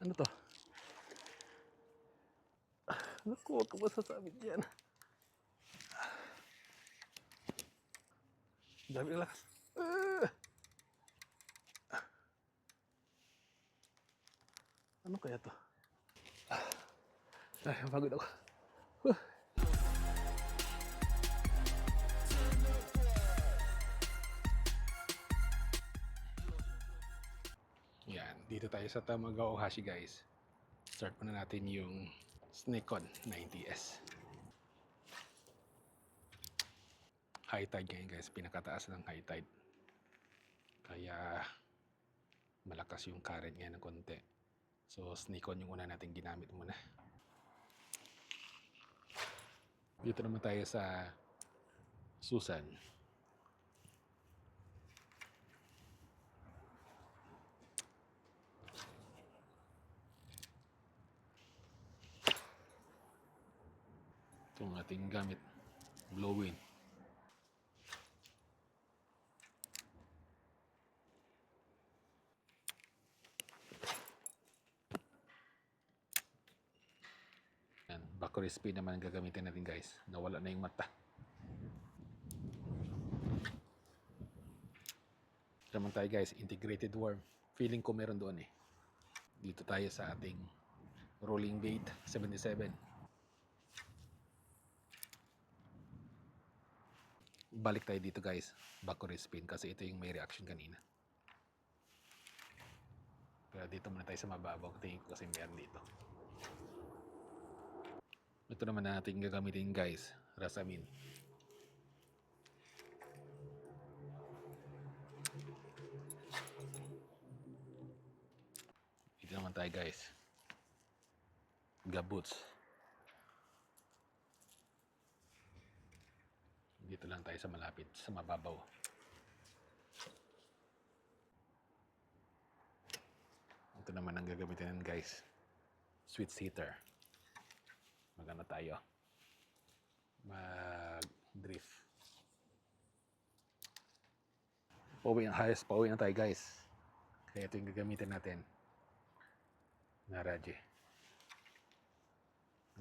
Ano to? Naku, huwag ka masasabit dyan. Dami ng lakas. Ah! Ano kaya to? Ah. Ay, pagod ako. Huh. Dito tayo sa Tamagawa Ohashi guys. Start muna natin yung Snake-on 90S. High tide ngayon guys, pinakataas ng high tide. Kaya malakas yung current ngayon ng konti. So Snake-on yung una natin ginamit muna. Dito naman tayo sa Susan. Ating gamit, blowing. Yan, Backroy speed naman ang gagamitin natin guys. Nawala na yung mata. Ito naman tayo guys, integrated worm. Feeling ko meron doon eh. Dito tayo sa ating rolling bait 77. Balik tayo dito guys, backroy spin kasi ito yung may reaction kanina. Pero dito muna tayo sa mababaw, tingin ko kasi meron dito. Ito naman natin gagamitin guys, Rasamin. Dito naman tayo guys. Gabuts. Dito lang tayo sa malapit, sa mababaw. Ito naman ang gagamitin natin guys. Sweet heater magano tayo. Mag drift pauwi ang highest pauwi na tayo guys. Kaya ito yung gagamitin natin. Na radye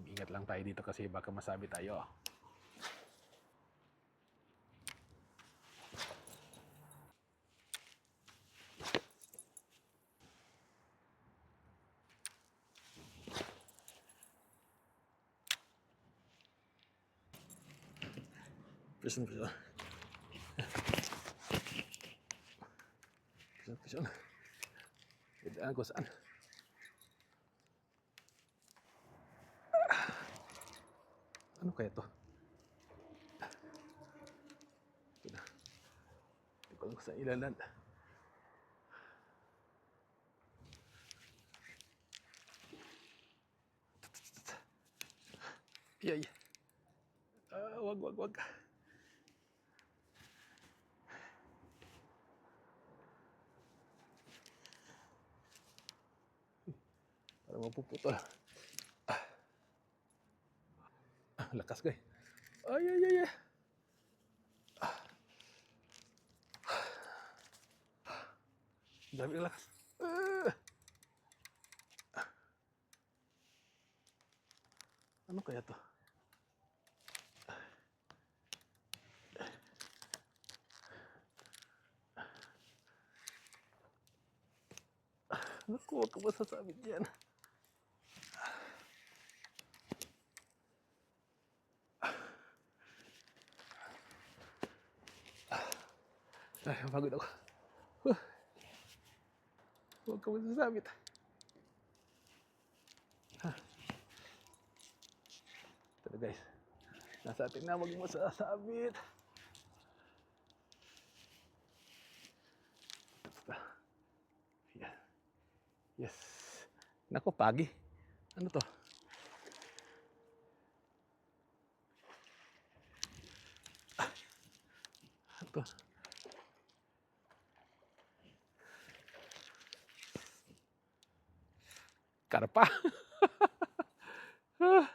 ingat lang tayo dito kasi baka masabi tayo Prison, prison. Prison, prison. Idaan ko saan. Ano kaya to? Hindi ko alam kung saan ilalan. Yay. Ah, wag, wag, wag. Mapuputol. Ah. Ah, lakas ko eh. Ay, ay, ay, ay. Ah. Dami ng lakas. Ah. Ah. Ano kaya to? Naku. pagod ako. Huh. Huwag ka masasabit. Ha. Ito na guys. Nasa atin na huwag masasabit. Basta. Yan. Yes. Nako, pagi. Ano to? Ah. Ano to? Karpa. Ah.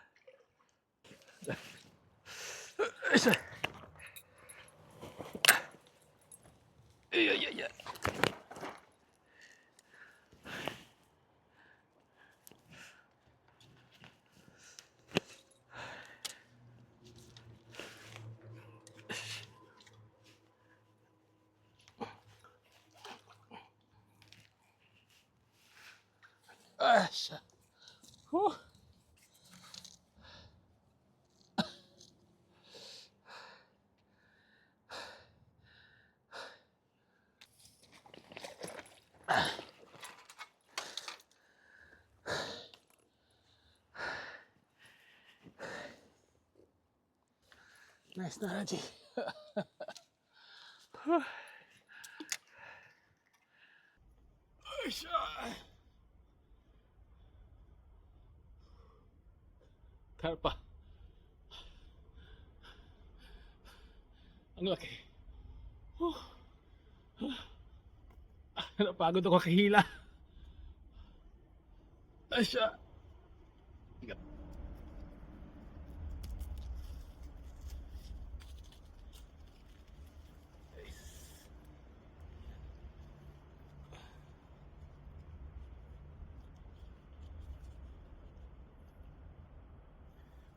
Huh. Nice na, Raji. Ay, siya. Karpa. Ang laki. Huh. Ah, napagod ako kahila. Ay, siya.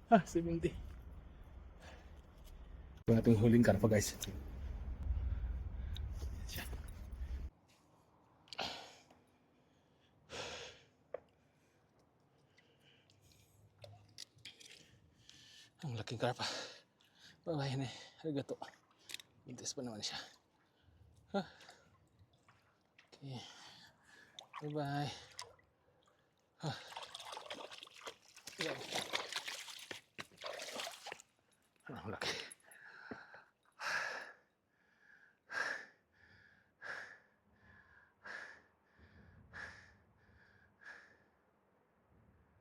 Ah, 70. Ito ating huling karpa guys. Ang laking karpa. Babayan eh. Arigato. Buntis pa naman siya. Okay. Bye-bye. Huh. Yeah.